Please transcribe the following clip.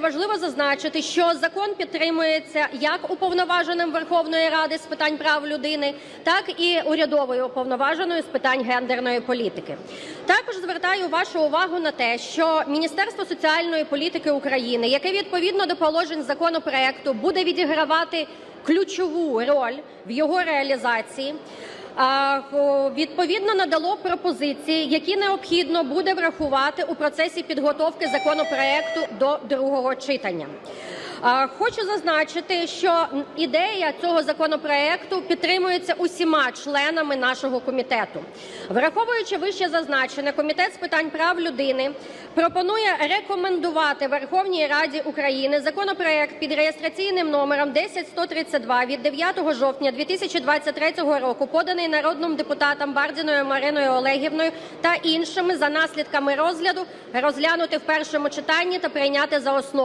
Важливо зазначити, що закон підтримується як уповноваженим Верховної Ради з питань прав людини, так і урядовою уповноваженою з питань гендерної політики. Також звертаю вашу увагу на те, що Міністерство соціальної політики України, яке відповідно до положень законопроекту буде відігравати ключову роль в його реалізації. Відповідно надало пропозиції, які необхідно буде врахувати у процесі підготовки законопроекту до другого читання. Хочу зазначити, що ідея цього законопроекту підтримується усіма членами нашого комітету. Враховуючи вище зазначене, комітет з питань прав людини пропонує рекомендувати Верховній Раді України законопроект під реєстраційним номером 10132 від 9 жовтня 2023 року, поданий народним депутатом Бардіною Мариною Олегівною та іншими за наслідками розгляду розглянути в першому читанні та прийняти за основу.